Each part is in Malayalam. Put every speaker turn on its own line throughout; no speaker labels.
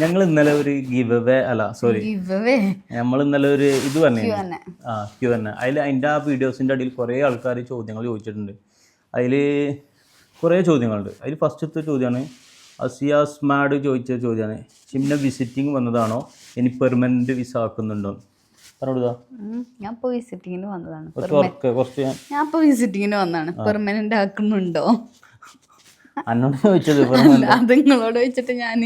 ഞങ്ങൾ ഇന്നലെ ഒരു ഗിവ് അവേ അല്ല സോറി നമ്മൾ ഇന്നലെ ഒരു ഇത് പറഞ്ഞു ആ ക്യൂ തന്നെ അതിൽ അതിന്റെ ആ വീഡിയോസിന്റെ അടിയിൽ കുറേ ആൾക്കാർ ചോദ്യങ്ങൾ ചോദിച്ചിട്ടുണ്ട്. അതിൽ കുറേ ചോദ്യങ്ങളുണ്ട്. അതിൽ ഫസ്റ്റത്തെ ചോദ്യമാണ് അസിയാസ് മാഡ് ചോദിച്ച ചോദ്യമാണ് ചിമ്മ വിസിറ്റിംഗ് വന്നതാണോ? ഇനി പെർമനന്റ് വിസ ആക്കുന്നുണ്ടോ?
ഞാൻ ഇപ്പോൾ വിസിറ്റിങ്ങിന് വന്നതാണ്.
ഞാൻ
ഇപ്പോൾ വിസിറ്റിങ്ങിന് വന്നതാണ്. പെർമനന്റ് ആക്കുന്നുണ്ടോ?
അന്നോട് ചോദിച്ചത്
അത് നിങ്ങളോട് ചോദിച്ചിട്ട് ഞാൻ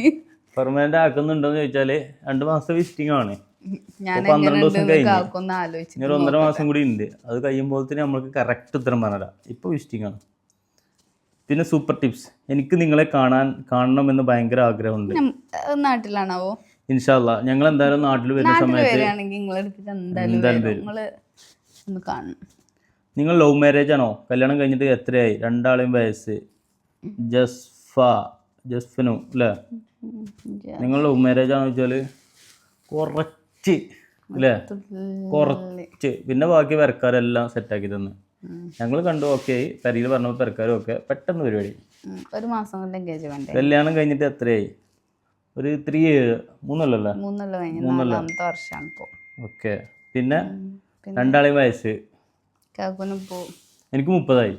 പെർമനന്റ് ആക്കുന്നുണ്ടോ എന്ന് ചോദിച്ചാൽ രണ്ട് മാസത്തെ വിസിറ്റിംഗ് ആണ്. പന്ത്രണ്ട് ദിവസം കഴിഞ്ഞു. ഇനി ഒന്നര മാസം കൂടി ഉണ്ട്. അത് കഴിയുമ്പോൾ തന്നെ നമ്മൾക്ക് കറക്റ്റ് ഉത്തരം പറഞ്ഞുതരാം. ഇപ്പൊ വിസിറ്റിംഗ് ആണ്. പിന്നെ സൂപ്പർ ടിപ്സ് എനിക്ക് നിങ്ങളെ കാണാൻ കാണണം കാണണമെന്ന് ഭയങ്കര ആഗ്രഹമുണ്ട്.
നാട്ടിലാണാവോ?
ഇൻഷാല്ല ഞങ്ങൾ എന്തായാലും നാട്ടിൽ വരുന്ന സമയത്ത്
എന്തായാലും
നിങ്ങൾ ലവ് മാരേജ് ആണോ? കല്യാണം കഴിഞ്ഞിട്ട് എത്രയായി? രണ്ടാളെയും വയസ്സ്. ജസ്ഫ ജസ്ഫനു അല്ലേ നിങ്ങൾ ലവ് മാരേജ് ആണോ വെച്ചാൽ കുറച്ച് അല്ലേ കുറച്ച്. പിന്നെ ബാക്കി പെരക്കാരെല്ലാം സെറ്റാക്കി തന്നു. ഞങ്ങൾ കണ്ടു ഓക്കെ ആയി പെരയിൽ പറഞ്ഞപ്പോൾ പെരക്കാരും ഒക്കെ പെട്ടെന്ന് പരിപാടി.
ഒരു മാസം കൊണ്ട് എൻഗേജ്മെന്റ്
കല്യാണം കഴിഞ്ഞിട്ട് എത്രയായി? ഒരു ത്രീ ഇയർ മൂന്നല്ലേ ഓക്കെ പിന്നെ രണ്ടാളെയും വയസ്സ്? എനിക്ക് മുപ്പതായി.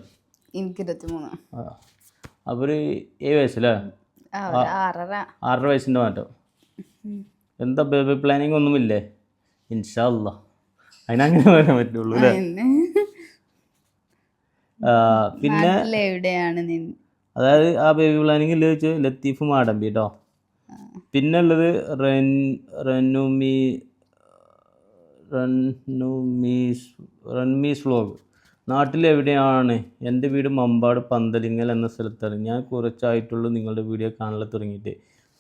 എനിക്ക് ഇരുപത്തിമൂന്ന്.
അപ്പോൾ ഒരു ഏഴ് വയസ്സല്ലേ
ആറര.
വയസ്സിന്റെ മാറ്റം. എന്താ ബേബി പ്ലാനിങ് ഒന്നുമില്ലേ? ഇൻഷാ അല്ലാ അതിനങ്ങനെ വരാൻ പറ്റുള്ളൂ അല്ലേ?
പിന്നെ
അതായത് ആ ബേബി പ്ലാനിങ് ഇല്ല വെച്ച് ലത്തീഫ് മാടമ്പി കേട്ടോ പിന്നെ ഉള്ളത് റെൻ റെനുമി റെനുമീസ് റൺമീസ് വ്ലോഗ് നാട്ടിൽ എവിടെയാണ് എന്റെ വീട് മമ്പാട് പന്തലിങ്ങൽ എന്ന സ്ഥലത്താണ്. ഞാൻ കുറച്ചായിട്ടുള്ളൂ നിങ്ങളുടെ വീഡിയോ കാണാൻ തുടങ്ങിയിട്ട്.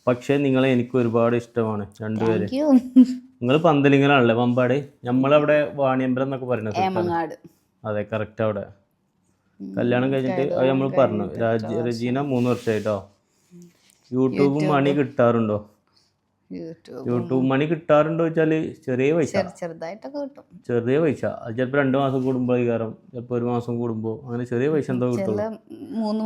പക്ഷേ നിങ്ങളെ എനിക്ക് ഒരുപാട് ഇഷ്ടമാണ് രണ്ടുപേരെ നിങ്ങൾ പന്തലിങ്ങലാണല്ലേ മമ്പാട്? നമ്മളവിടെ വാണിയമ്പലം എന്നൊക്കെ
പറയുന്നത്
അതെ കറക്റ്റ് അവിടെ. കല്യാണം കഴിഞ്ഞിട്ട് അത് നമ്മൾ പറഞ്ഞു. രാജ രജീന മൂന്ന് വർഷമായിട്ടോ യൂട്യൂബ്. മണി കിട്ടാറുണ്ടോ?
യൂട്യൂബ്
മണി കിട്ടാറുണ്ടോ വെച്ചാൽ ചെറിയ പൈസ.
ചെറു ചെറുതായിട്ടൊക്കെ കിട്ടും.
ചെറിയ പൈസ. അത് ചിലപ്പോൾ രണ്ട് മാസം കൂടുമ്പോൾ കയറും ചിലപ്പോൾ ഒരു മാസം കൂടുമ്പോ അങ്ങനെ ചെറിയ പൈസ എന്തോ കിട്ടും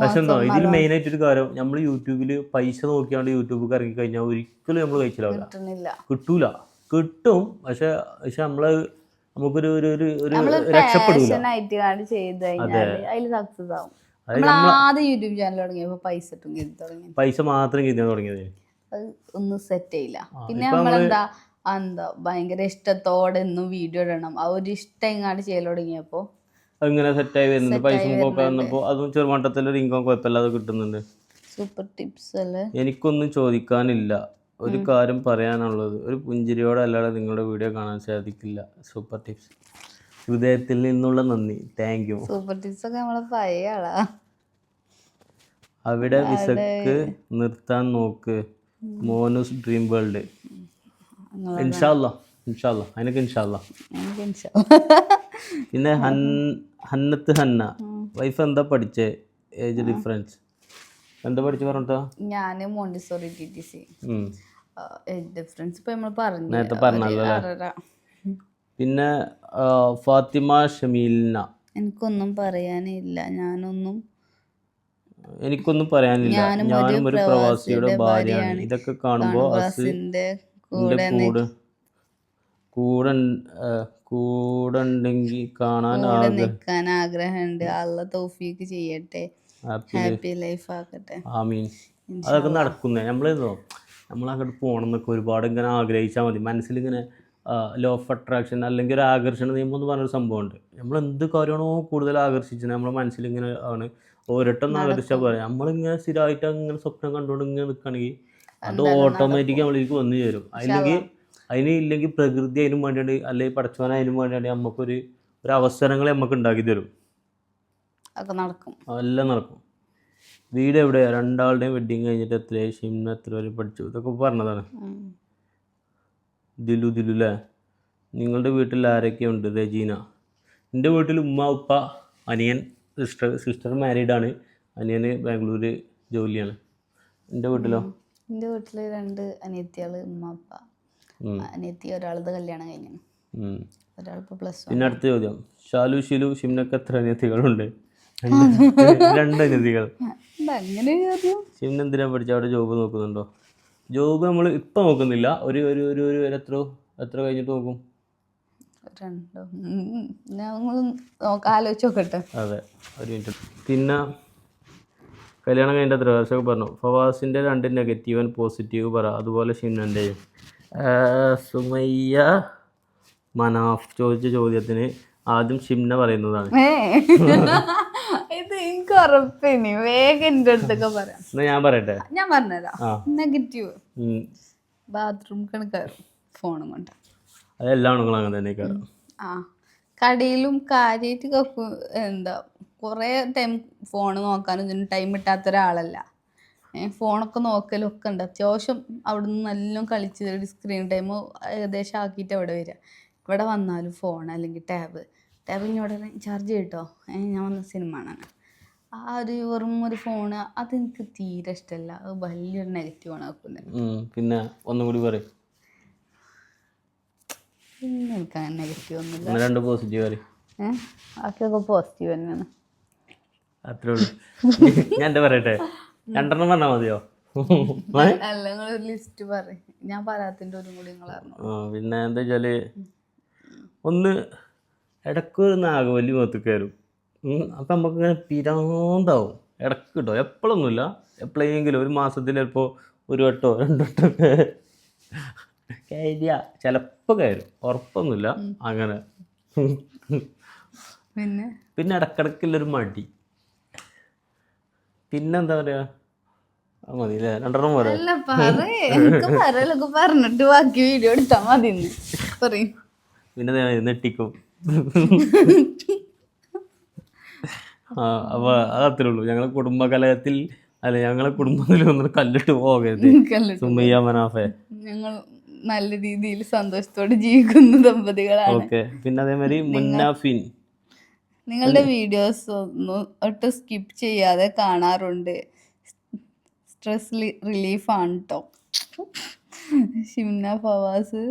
പക്ഷെ എന്തോ ഇതിൽ മെയിൻ ആയിട്ട് ഒരു കാര്യം നമ്മൾ യൂട്യൂബിൽ പൈസ നോക്കിയാണ്ട് യൂട്യൂബ് ഇറങ്ങി കഴിഞ്ഞാൽ ഒരിക്കലും നമ്മൾ
കഴിച്ചില്ല
കിട്ടൂല. കിട്ടും പക്ഷെ പക്ഷെ നമ്മൾ നമുക്കൊരു ഒരു ഒരു ഒരു
നമ്മൾ
രക്ഷപ്പെടൂല.
passion ചെയ്ത് കഴിഞ്ഞാൽ അതിൽ സക്സസ് ആവും. ആദ്യം യൂട്യൂബ് ചാനൽ തുടങ്ങിയപ്പോൾ പൈസ
പൈസ മാത്രം കിട്ടാൻ തുടങ്ങിയത്.
ഒന്നും സെറ്റ് ചെയ്യില്ല. പിന്നെ നമ്മളെന്താ എന്താ ഭയങ്കര ഇഷ്ടത്തോടെ ഒന്നും വീഡിയോ ഇടണം. ആ ഒരു ഇഷ്ടം ഇങ്ങാണ്ട് ചെയ്യൽ തുടങ്ങിയപ്പോ
അങ്ങനെ ആയി വരുന്നുണ്ട്. പൈസ വന്നപ്പോ അതും ചെറുമട്ടത്തിലൊരു ഇൻകം കുഴപ്പമില്ലാതെ കിട്ടുന്നുണ്ട്.
സൂപ്പർ ടിപ്സ് അല്ലേ?
എനിക്കൊന്നും ചോദിക്കാനില്ല. ഒരു കാര്യം പറയാനുള്ളത് ഒരു പുഞ്ചിരിയോടെ അല്ലാതെ നിങ്ങളുടെ വീഡിയോ കാണാൻ സാധിക്കില്ല. സൂപ്പർ ടിപ്സ് ഹൃദയത്തിൽ നിന്നുള്ള നന്ദി. താങ്ക് യു
സൂപ്പർ ടിപ്സ് ഒക്കെ നമ്മളെ പഴയ ആളാ
അവിടെ വിസക്ക് നിർത്താൻ നോക്ക്. മോനൂസ് ഡ്രീം വേൾഡ് ഇൻഷാല്ല ഇൻഷാല്ല അതിനൊക്കെ ഇൻഷാല്ല പിന്നെ ഹന്നത്ത് ഹന്ന. വൈഫ് എന്താ പഠിച്ചേ? Age difference. എന്താ പഠിച്ചു പറഞ്ഞോ
ഞാൻ Montessori T T C. Difference ഇപ്പൊ നമ്മൾ പറഞ്ഞു
നേരത്തെ പറഞ്ഞല്ലോ. പിന്നെ ഫാത്തിമ ഷമീലിന.
എനിക്കൊന്നും പറയാനില്ല. ഞാനൊന്നും
എനിക്കൊന്നും പറയാനില്ല.
ഞാനും ഒരു
പ്രവാസിയുടെ ഭാര്യയാണ്. ഇതൊക്കെ കാണുമ്പോൾ അസിന്റെ കൂടെ കൂടെ കൂടെ ഉണ്ടെങ്കിൽ കാണാൻ
നിൽക്കാൻ ആഗ്രഹമുണ്ട് അള്ള തൗഫീക്ക് ചെയ്യട്ടെ.
ഹാപ്പി
ലൈഫ് ആക്കട്ടെ.
ആമീൻ. അതൊക്കെ നടക്കുന്നേ. നമ്മളെന്തോ നമ്മൾ അങ്ങോട്ട് പോകണം എന്നൊക്കെ ഒരുപാട് ഇങ്ങനെ ആഗ്രഹിച്ചാൽ മതി. മനസ്സിൽ ഇങ്ങനെ ലോ ഓഫ് അട്രാക്ഷൻ അല്ലെങ്കിൽ ഒരു ആകർഷണ നിയമം എന്ന് പറഞ്ഞൊരു സംഭവമുണ്ട് നമ്മൾ എന്ത് കാര്യമാണോ കൂടുതൽ ആകർഷിച്ചത്. നമ്മുടെ മനസ്സിലിങ്ങനെ ആണ്. ഒരിട്ടൊന്നും ആകർഷിച്ചാൽ പറയാം നമ്മളിങ്ങനെ സ്ഥിരമായിട്ട് അങ്ങനെ സ്വപ്നം കണ്ടുകൊണ്ട് ഇങ്ങനെ നിൽക്കുകയാണെങ്കിൽ അത് ഓട്ടോമാറ്റിക് നമ്മളിലേക്ക് വന്നു ചേരും. അല്ലെങ്കിൽ അതിന് ഇല്ലെങ്കിൽ പ്രകൃതി അതിനും വേണ്ടിയാണ് അല്ലെങ്കിൽ പടച്ചവൻ അതിനും വേണ്ടിയാണ് നമുക്കൊരു ഒരു അവസരങ്ങൾ നമുക്ക് ഉണ്ടാക്കി തരും.
ഒക്കെ നടക്കും.
എല്ലാം നടക്കും. വീട് എവിടെയാ രണ്ടാളുടെയും വെഡിങ് കഴിഞ്ഞിട്ട് എത്രയായി? ഷിംന എത്ര വരെ പഠിച്ചു? ഇതൊക്കെ പറഞ്ഞതാണ്. ദിലു ദിലു അല്ലേ നിങ്ങളുടെ വീട്ടിൽ ആരൊക്കെയുണ്ട്? രജീന എന്റെ വീട്ടിൽ ഉമ്മ ഉപ്പ അനിയൻ. സിസ്റ്റർ സിസ്റ്റർ മാരീഡാണ് അനിയന് ബാംഗ്ലൂർ ജോലിയാണ്. എന്റെ വീട്ടിലോ?
എന്റെ വീട്ടിൽ രണ്ട് അനിയത്തികൾ ഉമ്മ അപ്പ. അനിയത്തി ഒരാളത് കല്യാണം കഴിഞ്ഞു പ്ലസ്
പിന്നെ അടുത്ത ചോദ്യം. ഷാലു ഷിലു ഷിംനക്ക് എത്ര അനിയത്തികളുണ്ട്? രണ്ട് അനിയതികൾ അനിയത്തികൾ
അങ്ങനെ
ഷിംന എന്തിനാ പഠിച്ച? അവിടെ ജോബ് നോക്കുന്നുണ്ടോ? ജോബ് നമ്മൾ ഇപ്പം നോക്കുന്നില്ല. ഒരു ഒരു ഒരു ഒരു ഒരു എത്ര എത്ര കഴിഞ്ഞിട്ട് നോക്കും?
രണ്ടോ? നോക്കാം ആലോചിച്ച് നോക്കട്ടെ.
അതെ ഒരു മിനിറ്റ്. പിന്നെ കല്യാണം കഴിഞ്ഞ എത്ര വർഷമൊക്കെ പറഞ്ഞു? ഫവാസിന്റെ രണ്ട് നെഗറ്റീവ് ആൻഡ് പോസിറ്റീവ് പറ. അതുപോലെ ഷിന്നന്റെയും സുമയ്യ മനാഫ് ചോദിച്ച ചോദ്യത്തിന് ആദ്യം ഷിംന പറയുന്നതാണ്.
ഇത് എനിക്ക് ഉറപ്പിനി. വേഗം എന്റെ അടുത്തൊക്കെ പറയാം.
ഞാൻ പറയട്ടെ?
ഞാൻ
പറഞ്ഞതാ
നെഗറ്റീവ്. ബാത്റൂം കണക്കാരും ഫോണും കൊണ്ട്.
അതെല്ലാ ആണുങ്ങളും അങ്ങനെ തന്നെ കയറാം
ആ കടയിലും കാര്യമായിട്ട് കക്കു എന്താ കുറേ ടൈം ഫോൺ നോക്കാനും ഇതിന് ടൈം കിട്ടാത്ത ഒരാളല്ല. ഫോണൊക്കെ നോക്കലും ഒക്കെ ഉണ്ട്. അത്യാവശ്യം അവിടെ നിന്ന് നല്ലോണം കളിച്ച് സ്ക്രീൻ ടൈം ഏകദേശം ആക്കിയിട്ട് അവിടെ വരിക? ഇവിടെ വന്നാലും ഫോൺ അല്ലെങ്കിൽ ടാബ് ടാബ് ഇങ്ങോട്ട് ചാർജ് ചെയ്തിട്ടോ ഞാൻ വന്ന സിനിമ ആണ് ആ ഒരു വെറും ഒരു ഫോണ് അതെനിക്ക് തീരെ ഇഷ്ടമല്ല അത് വലിയൊരു നെഗറ്റീവാണ്
ആണ് പിന്നെ ഒന്നും കൂടി പറയും.
പിന്നെ എനിക്ക് അങ്ങനെ നെഗറ്റീവ് ഒന്നുമില്ല.
ഒന്ന് രണ്ട് പോസിറ്റീവ് പറയും
ഏഹ് ബാക്കിയൊക്കെ പോസിറ്റീവ് തന്നെയാണ്.
അത്രേ ഉള്ളൂ. ഞാൻ എന്താ പറയട്ടെ? രണ്ടെണ്ണം പറഞ്ഞാൽ മതിയോ?
അല്ല നിങ്ങൾ ഒരു ലിസ്റ്റ് പറയും. ഞാൻ പറയാത്തിന്റെ ഒരു കൂടി നിങ്ങൾ അറിഞ്ഞു.
ആ, പിന്നെ എന്താ വെച്ചാൽ ഒന്ന് ഇടയ്ക്ക് ഒരു നാഗവല്ലി മുഖത്ത് കയറും അപ്പം നമുക്ക് ഇങ്ങനെ പിരാന്താവും. ഇടയ്ക്ക് കിട്ടോ? എപ്പോഴൊന്നുമില്ല എപ്പോഴെങ്കിലും ഒരു മാസത്തിൽ ചിലപ്പോൾ ഒരു വട്ടോ രണ്ടു വട്ടോ കയറിയ ചിലപ്പോൾ കയറും ഉറപ്പൊന്നുമില്ല. അങ്ങനെ.
പിന്നെ?
പിന്നെ ഇടക്കിടക്കുള്ളൊരു മടി. പിന്നെന്താ പറയുക അത് മതി അല്ലേ രണ്ടെണ്ണം
പറയേ പറയലൊക്കെ പറഞ്ഞിട്ട് ബാക്കി വീഡിയോ എടുത്താൽ മതി ഇന്ന്. പറയും.
പിന്നെ ദേ നെട്ടിക്കും ആ അപ്പോൾ അതത്രേ ഉള്ളൂ. ഞങ്ങളെ കുടുംബകലയത്തിൽ അല്ല ഞങ്ങളെ കുടുംബത്തിൽ ഒന്നും കല്ലിട്ട് പോകരുത്. സുമയ്യ മനാഫെ.
ഞങ്ങൾ നല്ല രീതിയിൽ സന്തോഷത്തോടെ ജീവിക്കുന്ന ദമ്പതികളാണ്.
പിന്നെ അതേമാതിരി മുന്നാഫിൻ
നിങ്ങളുടെ വീഡിയോസ് ഒന്നും ഒട്ടും സ്കിപ്പ് ചെയ്യാതെ കാണാറുണ്ട്. സ്ട്രെസ് റിലീഫാണ് കേട്ടോ ഷിംന ഫവാസ്.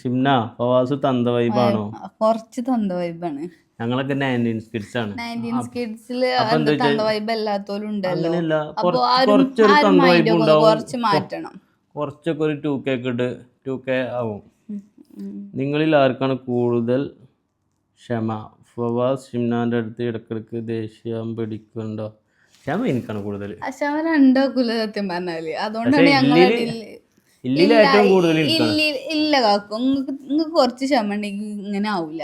ഷിംന ഫവാസ് തന്ത വൈബാണോ?
കുറച്ച് തന്ത വൈബാണ്.
ഞങ്ങളൊക്കെ ആണ്.
തന്ത വൈബ് എല്ലാത്തോലും ഉണ്ടല്ലോ
കുറച്ച്
മാറ്റണം.
കുറച്ചൊക്കെ ഒരു ടു കെ ഇട്ട് ടു കെ ആവും. നിങ്ങളിൽ ആർക്കാണ് കൂടുതൽ ക്ഷമ? ഫവാസ് ഷിംനാന്റെ അടുത്ത് ഇടക്കിടക്ക് ദേഷ്യം പിടിക്കുന്നുണ്ടോ? ക്ഷമ എനിക്കാണ് കൂടുതൽ.
പക്ഷെ അവൻ രണ്ടാക്കൂല സത്യം പറഞ്ഞാൽ. അതുകൊണ്ടാണ് ഞങ്ങൾ
ഇല്ല ഏറ്റവും കൂടുതൽ
ഇല്ല കാക്കും. നിങ്ങൾക്ക് കുറച്ച് ക്ഷമ ഉണ്ടെങ്കിൽ ഇങ്ങനെ ആവൂല.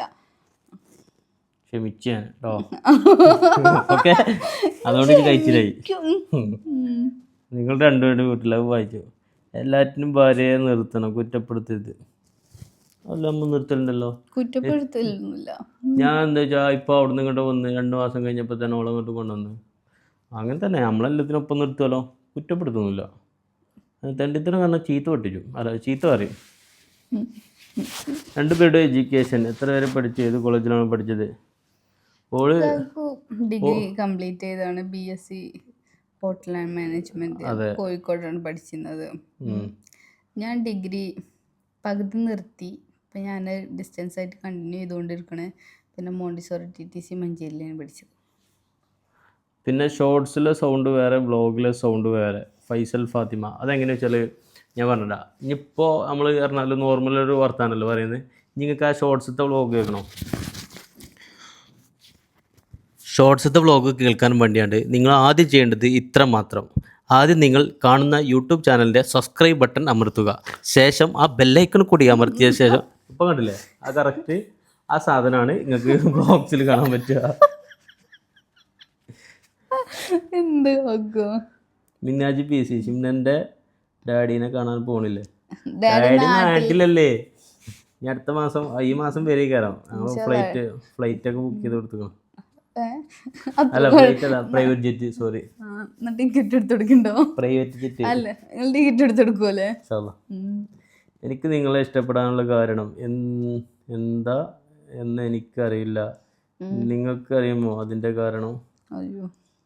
ക്ഷമിച്ച് ഞാൻ കേട്ടോ ഓക്കെ അതുകൊണ്ട് നിങ്ങൾ രണ്ടുപേരുടെ വീട്ടിലത് വായിച്ചു? എല്ലാറ്റിനും ഭാര്യയെ നിർത്തണം കുറ്റപ്പെടുത്തരുത്. അല്ല നമ്മൾ നിർത്തലുണ്ടല്ലോ?
കുറ്റപ്പെടുത്തലൊന്നുമില്ല.
ഞാൻ എന്താ വെച്ചാൽ ഇപ്പൊ അവിടുന്ന് ഇങ്ങോട്ട് വന്ന് രണ്ടു മാസം കഴിഞ്ഞപ്പോൾ തന്നെ ഓളെ ഇങ്ങോട്ട് കൊണ്ടുവന്ന്. അങ്ങനെ തന്നെ നമ്മളെല്ലാത്തിനും ഒപ്പം നിർത്തുമല്ലോ കുറ്റപ്പെടുത്തുന്നില്ല തെണ്ടിത്തരം കാരണം ചീത്ത പൊട്ടിച്ചു. അല്ല ചീത്ത പറയും. രണ്ടുപേരുടെ എഡ്യൂക്കേഷൻ എത്ര വരെ പഠിച്ചു ഏത് കോളേജിലാണ് പഠിച്ചത്? ഓൾ
ഡിഗ്രി കംപ്ലീറ്റ് ചെയ്താണ് B S C. Hotel and management. കോഴിക്കോടാണ് പഠിച്ചിരുന്നത്. ഞാൻ ഡിഗ്രി പകുതി നിർത്തി. ഇപ്പം ഞാൻ ഡിസ്റ്റൻസ് ആയിട്ട് കണ്ടിന്യൂ ചെയ്തുകൊണ്ടിരിക്കണേ. പിന്നെ മോണ്ടിസോറി ടി ടി സി മഞ്ചേരിയിലാണ് പഠിച്ചത്.
പിന്നെ ഷോർട്സിലെ സൗണ്ട് വേറെ വ്ളോഗിലെ സൗണ്ട് വേറെ. ഫൈസൽ ഫാത്തിമ. അതെങ്ങനെയാ വെച്ചാൽ ഞാൻ പറഞ്ഞില്ല ഇനിയിപ്പോൾ നമ്മൾ പറഞ്ഞാൽ നോർമൽ ഒരു വർത്താനല്ലോ പറയുന്നത്? നിങ്ങൾക്ക് ആ ഷോർട്സിലത്തെ വ്ളോഗ് കേൾക്കണോ? ഷോർട്സത്തെ വ്ളോഗ് കേൾക്കാൻ വേണ്ടിയാണ് നിങ്ങൾ ആദ്യം ചെയ്യേണ്ടത് ഇത്ര മാത്രം. ആദ്യം നിങ്ങൾ കാണുന്ന യൂട്യൂബ് ചാനലിന്റെ സബ്സ്ക്രൈബ് ബട്ടൺ അമർത്തുക. ശേഷം ആ ബെല്ലൈക്കൺ കൂടി അമർത്തിയ ശേഷം ഇപ്പം കണ്ടില്ലേ? ആ കറക്റ്റ് ആ സാധനമാണ് നിങ്ങൾക്ക് ബ്ലോഗ്സിൽ കാണാൻ പറ്റുക.
എന്ത്
മിന്നാജി പി സി ഷിംനന്റെ ഡാഡീനെ കാണാൻ പോണില്ലേ?
ഡാഡി
നാട്ടിലല്ലേ? ഇനി അടുത്ത മാസം ഈ മാസം വരെ കയറാം ഞങ്ങൾ ഫ്ലൈറ്റ് ഫ്ലൈറ്റ് ഒക്കെ ബുക്ക് ചെയ്ത് കൊടുത്തുക്കണം private jet sorry
ticket
private jet
അല്ല നിങ്ങൾ ടിക്കറ്റ്
എനിക്ക് നിങ്ങളെ ഇഷ്ടപ്പെടാനുള്ള കാരണം എന്താ എന്ന് എനിക്കറിയില്ല. നിങ്ങൾക്ക് അറിയുമോ അതിന്റെ കാരണം?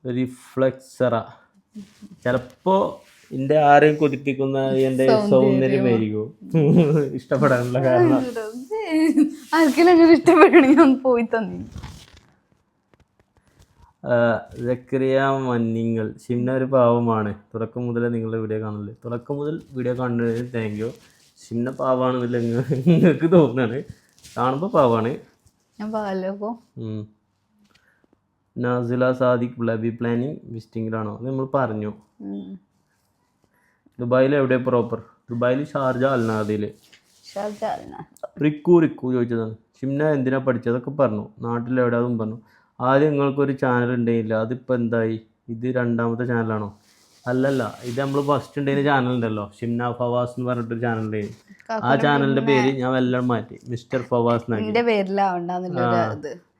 റിഫ്ലക്സറ ചിലപ്പോ എന്റെ ആരെയും കൊതിപ്പിക്കുന്ന എന്റെ സൗന്ദര്യമായിരിക്കും ഇഷ്ടപ്പെടാനുള്ള കാരണം.
ആർക്കെങ്കിലും അങ്ങനെ ഇഷ്ടപ്പെടണമെങ്കിൽ പോയി തന്നി
ജക്കരിയ മഞ്ഞിങ്ങൾ. ഷിംന ഒരു പാവമാണ്. തുടക്കം മുതലേ നിങ്ങളുടെ വീഡിയോ കാണുന്നത് തുടക്കം മുതൽ വീഡിയോ കാണുന്നതിന് താങ്ക് യു ഷിംന പാവാണെന്നില്ല നിങ്ങൾക്ക് തോന്നുന്നത്. കാണുമ്പോൾ പാവാണ്.
ഞാൻ.
നാസില സാദിഖ് ബ്ലബി പ്ലാനിങ് വിസിറ്റിംഗിലാണോ? അത് നമ്മൾ പറഞ്ഞു. ദുബായിൽ എവിടെ പ്രോപ്പർ ദുബായിൽ ഷാർജ അൽനാദിയിൽ റിക്കു റിക്കു ചോദിച്ചതാണ്. ഷിംന എന്തിനാ പഠിച്ചതൊക്കെ പറഞ്ഞു. നാട്ടിൽ എവിടെ അതും പറഞ്ഞു. ആദ്യം നിങ്ങൾക്കൊരു ചാനൽ ഉണ്ടായില്ല അതിപ്പോൾ എന്തായി? ഇത് രണ്ടാമത്തെ ചാനലാണോ അല്ലല്ല ഇത് നമ്മൾ ഫസ്റ്റ് ഉണ്ടായിരുന്ന ചാനൽ ഉണ്ടല്ലോ ഷിംന ഫവാസ് എന്ന് പറഞ്ഞിട്ടൊരു ചാനൽ ഉണ്ടായിരുന്നു ആ ചാനലിന്റെ പേര് ഞാൻ വല്ലതും മാറ്റി. മിസ്റ്റർ ഫവാസ്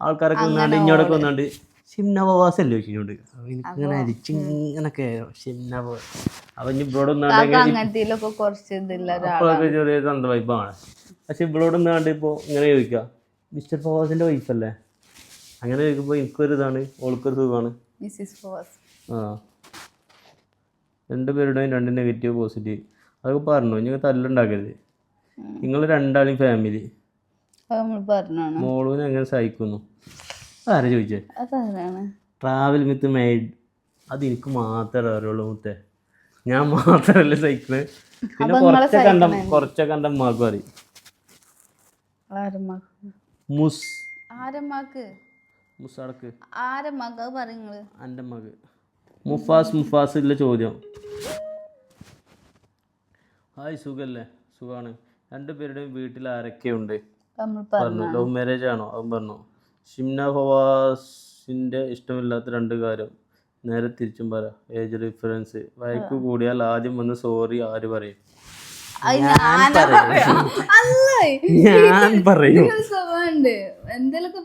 ആൾക്കാരൊക്കെ വന്നാണ്ട് ഇങ്ങോട്ടൊക്കെ വന്നാണ്ട് ഷിംന ഫവാസ് അല്ലേ ചോദിച്ചിട്ടുണ്ട് എനിക്കിങ്ങനെ അരിച്ചിങ്ങനെ കയറും ഷിംന ഫവാസ്. അപ്പം ഇനി ഇവിടെ അപ്പോഴൊക്കെ ചെറിയ തന്ത വൈബാണ് പക്ഷെ ഇവളോട് ഒന്നാണ്ട് ഇപ്പോൾ ഇങ്ങനെ ചോദിക്കാം. മിസ്റ്റർ ഫവാസിന്റെ വൈഫല്ലേ അങ്ങനെ ചോദിക്കുമ്പോൾ എനിക്കൊരു ഇതാണ് ഓൾക്കൊരു സുഖമാണ്.
മിസ്സിസ്
ആ. രണ്ട് പേരുടെയും രണ്ട് നെഗറ്റീവ് പോസിറ്റീവ് അതൊക്കെ പറഞ്ഞു നിങ്ങൾ തല്ലുണ്ടാക്കരുത്. നിങ്ങൾ രണ്ടാളും ഫാമിലി മോളൂന് എങ്ങനെ സഹിക്കുന്നു? ആരാ ചോദിച്ചേ? ട്രാവൽ വിത്ത് മെയ്ഡ് അത് എനിക്ക് മാത്രമേ അറിയുള്ളൂ മുത്തേ. ഞാൻ മാത്രമല്ല സഹിക്കുന്നത് പിന്നെ കുറച്ചൊക്കെ കണ്ട കുറച്ചൊക്കെ കണ്ട അമ്മക്കും അറിയും മുസ്.
ആരമ്മാക്ക്?
മുസാടക്ക്.
ആരെ അത് പറയുന്നത്
എന്റെ മക്. മുഫാസ് മുഫാസ് ഇല്ല ചോദ്യം. ഹായ് സുഖല്ലേ? രണ്ട് പേരുടെയും വീട്ടിൽ ആരൊക്കെയുണ്ട്? പറഞ്ഞു. ലവ് മാരേജ് ആണോ? അവൻ പറഞ്ഞു. ഷിംന ഫവാസിന്റെ ഇഷ്ടമില്ലാത്ത രണ്ട് കാര്യം. നേരെ തിരിച്ചും പറ. ഏജ് ഡിഫറൻസ് വയക്ക് കൂടിയാൽ ആദ്യം വന്ന് സോറി ആര് പറയും? ഞാൻ പറയും.
സ്വഭാവമുണ്ട് എന്തെങ്കിലുമൊക്കെ